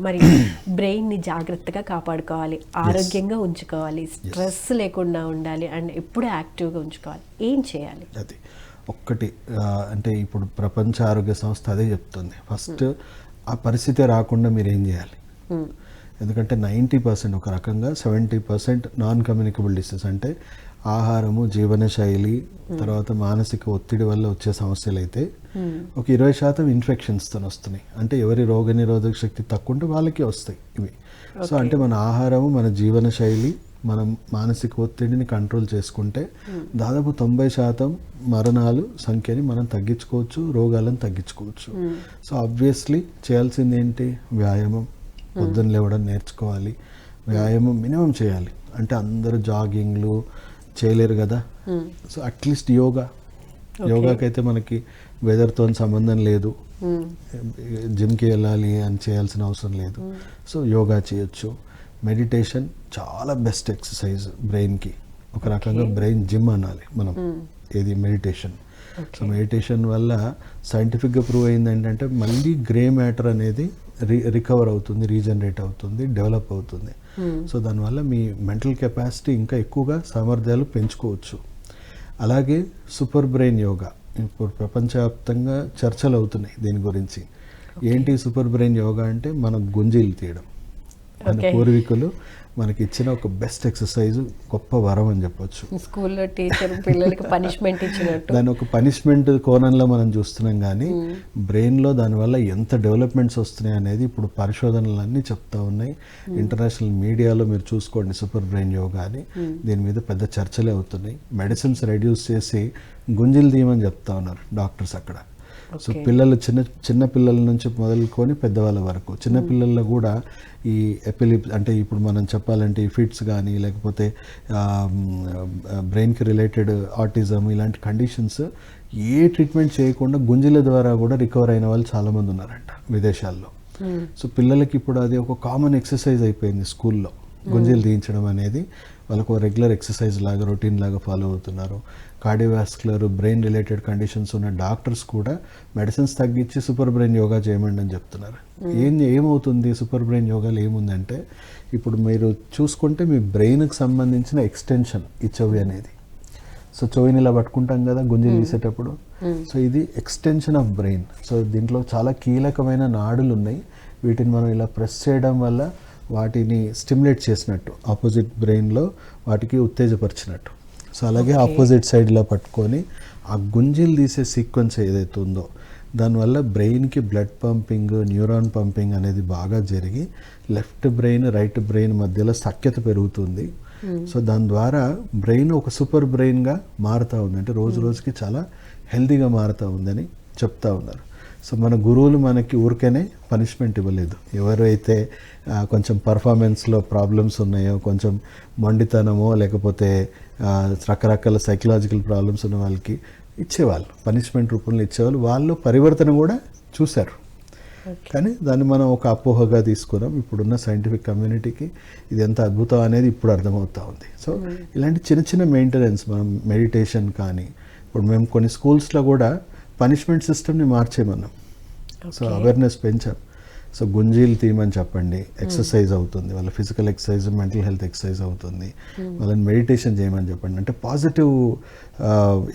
మరి బ్రెయిన్ని జాగ్రత్తగా కాపాడుకోవాలి ఆరోగ్యంగా ఉంచుకోవాలి స్ట్రెస్ లేకుండా ఉండాలి అండ్ ఎప్పుడు యాక్టివ్గా ఉంచుకోవాలి. ఏం చేయాలి? అది ఒక్కటి అంటే ఇప్పుడు ప్రపంచ ఆరోగ్య సంస్థ అదే చెప్తుంది. ఫస్ట్ ఆ పరిస్థితి రాకుండా మీరు ఏం చేయాలి? మ్మ్. ఎందుకంటే నైంటీ పర్సెంట్ ఒక రకంగా seventy percent non communicable disease అంటే ఆహారము జీవనశైలి తర్వాత మానసిక ఒత్తిడి వల్ల వచ్చే సమస్యలు అయితే ఒక ఇరవై శాతం ఇన్ఫెక్షన్స్తో వస్తున్నాయి. అంటే ఎవరి రోగ నిరోధక శక్తి తక్కువ ఉంటే వాళ్ళకి వస్తాయి ఇవి. సో అంటే మన ఆహారము మన జీవనశైలి మనం మానసిక ఒత్తిడిని కంట్రోల్ చేసుకుంటే దాదాపు తొంభై శాతం మరణాలు సంఖ్యని మనం తగ్గించుకోవచ్చు రోగాలను తగ్గించుకోవచ్చు. సో ఆబ్వియస్లీ చేయాల్సింది ఏంటి? వ్యాయామం. పొద్దున్న లేవడం నేర్చుకోవాలి. వ్యాయామం మినిమం చేయాలి. అంటే అందరూ జాగింగ్లు చేయలేరు కదా. So at least yoga. యోగాకైతే మనకి వెదర్తో సంబంధం లేదు. మ్మ్. జిమ్కి వెళ్ళాలి అని చేయాల్సిన అవసరం లేదు. సో యోగా చేయొచ్చు. మెడిటేషన్ చాలా బెస్ట్ ఎక్సర్సైజ్ బ్రెయిన్కి ఒక రకంగా బ్రెయిన్ జిమ్ అనాలి మనం. ఏది? మెడిటేషన్. సో మెడిటేషన్ వల్ల సైంటిఫిక్గా ప్రూవ్ అయింది ఏంటంటే మళ్ళీ గ్రే మ్యాటర్ అనేది రి రికవర్ అవుతుంది రీజనరేట్ అవుతుంది డెవలప్ అవుతుంది. సో దానివల్ల మీ మెంటల్ కెపాసిటీ ఇంకా ఎక్కువగా సామర్థ్యాలు పెంచుకోవచ్చు. అలాగే సూపర్ బ్రెయిన్ యోగా. ఇప్పుడు ప్రపంచవ్యాప్తంగా చర్చలు అవుతున్నాయి దీని గురించి. ఏంటి సూపర్ బ్రెయిన్ యోగా అంటే మన గుంజీలు తీయడం. మన. పూర్వీకులు మనకి ఇచ్చిన ఒక బెస్ట్ ఎక్సర్సైజ్ గొప్ప వరం అని చెప్పొచ్చు. స్కూల్లో టీచర్ పిల్లలకి పనిష్మెంట్ ఇచ్చినట్టు. దాని ఒక పనిష్మెంట్ కోణంలో మనం చూస్తున్నాం కానీ బ్రెయిన్లో దానివల్ల ఎంత డెవలప్మెంట్స్ వస్తున్నాయి అనేది ఇప్పుడు పరిశోధనలు అన్నీ చెప్తా ఉన్నాయి. ఇంటర్నేషనల్ మీడియాలో మీరు చూసుకోండి సూపర్ బ్రెయిన్ యోగా అని. దీని మీద పెద్ద చర్చలే అవుతున్నాయి. మెడిసిన్స్ రెడ్యూస్ చేసి గుంజిలు తీయమని చెప్తా ఉన్నారు డాక్టర్స్ అక్కడ. సో పిల్లలు చిన్న చిన్న పిల్లల నుంచి మొదలుకొని పెద్దవాళ్ళ వరకు. చిన్న పిల్లల్లో కూడా ఈ ఎపిలిప్ అంటే ఇప్పుడు మనం చెప్పాలంటే ఈ ఫిట్స్ కానీ లేకపోతే బ్రెయిన్కి రిలేటెడ్ ఆటిజం ఇలాంటి కండిషన్స్ ఏ ట్రీట్మెంట్ చేయకుండా గుంజీల ద్వారా కూడా రికవర్ అయిన వాళ్ళు చాలామంది ఉన్నారంట విదేశాల్లో. సో పిల్లలకి ఇప్పుడు అది ఒక కామన్ ఎక్సర్సైజ్ అయిపోయింది స్కూల్లో. గుంజీలు తీయించడం అనేది వాళ్ళకు రెగ్యులర్ ఎక్సర్సైజ్ లాగా రొటీన్ లాగా ఫాలో అవుతున్నారు. కార్డియోవాస్కులర్ బ్రెయిన్ రిలేటెడ్ కండిషన్స్ ఉన్న డాక్టర్స్ కూడా మెడిసిన్స్ తగ్గించి సూపర్ బ్రెయిన్ యోగా చేయమండి అని చెప్తున్నారు. ఏం ఏమవుతుంది? సూపర్ బ్రెయిన్ యోగాలో ఏముందంటే ఇప్పుడు మీరు చూసుకుంటే మీ బ్రెయిన్కి సంబంధించిన ఎక్స్టెన్షన్ ఈ చెవి అనేది. సో చెవిని ఇలా పట్టుకుంటాం కదా గుంజలు తీసేటప్పుడు. సో ఇది ఎక్స్టెన్షన్ ఆఫ్ బ్రెయిన్. సో దీంట్లో చాలా కీలకమైన నాడులు ఉన్నాయి వీటిని మనం ఇలా ప్రెస్ చేయడం వల్ల వాటిని స్టిమ్యులేట్ చేసినట్టు ఆపోజిట్ బ్రెయిన్లో వాటికి ఉత్తేజపరిచినట్టు. సో అలాగే ఆపోజిట్ సైడ్లో పట్టుకొని ఆ గుంజీలు తీసే సీక్వెన్స్ ఏదైతే ఉందో దానివల్ల బ్రెయిన్కి బ్లడ్ పంపింగ్ న్యూరాన్ పంపింగ్ అనేది బాగా జరిగి లెఫ్ట్ బ్రెయిన్ రైట్ బ్రెయిన్ మధ్యలో సఖ్యత పెరుగుతుంది. సో దాని ద్వారా బ్రెయిన్ ఒక సూపర్ బ్రెయిన్గా మారుతూ ఉంది అంటే రోజు రోజుకి చాలా హెల్తీగా మారుతూ ఉందని చెప్తా ఉన్నారు. సో మన గురువులు మనకి ఊరికేనే పనిష్మెంట్ ఇవ్వలేదు. ఎవరైతే కొంచెం పర్ఫార్మెన్స్లో ప్రాబ్లమ్స్ ఉన్నాయో కొంచెం మొండితనమో లేకపోతే రకరకాల సైకలాజికల్ ప్రాబ్లమ్స్ ఉన్న వాళ్ళకి ఇచ్చేవాళ్ళు పనిష్మెంట్ రూపంలో ఇచ్చేవాళ్ళు వాళ్ళు పరివర్తన కూడా చూశారు. కానీ దాన్ని మనం ఒక అపోహగా తీసుకున్నాం. ఇప్పుడున్న సైంటిఫిక్ కమ్యూనిటీకి ఇది ఎంత అద్భుతం అనేది ఇప్పుడు అర్థమవుతా ఉంది. సో ఇలాంటి చిన్న చిన్న మెయింటెనెన్స్ మనం మెడిటేషన్ కానీ ఇప్పుడు మేము కొన్ని స్కూల్స్లో కూడా పనిష్మెంట్ సిస్టమ్ని మార్చేమన్నాం సో అవేర్నెస్ పెంచాం. సో గుంజీలు తీయమని చెప్పండి. ఎక్సర్సైజ్ అవుతుంది. వాళ్ళ physical exercise mental health exercise అవుతుంది. వాళ్ళని మెడిటేషన్ చేయమని చెప్పండి. అంటే పాజిటివ్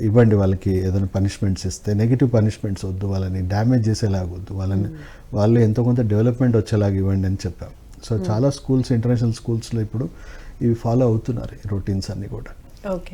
ఇవ్వండి వాళ్ళకి ఏదైనా పనిష్మెంట్స్ ఇస్తే. నెగిటివ్ పనిష్మెంట్స్ వద్దు వాళ్ళని. డ్యామేజ్ చేసేలాగొద్దు వాళ్ళని వాళ్ళు ఎంతో కొంత డెవలప్మెంట్ వచ్చేలాగా ఇవ్వండి అని చెప్పాం. సో చాలా స్కూల్స్ ఇంటర్నేషనల్ స్కూల్స్లో ఇప్పుడు ఇవి ఫాలో అవుతున్నారు ఈ రొటీన్స్ అన్నీ కూడా. ఓకే.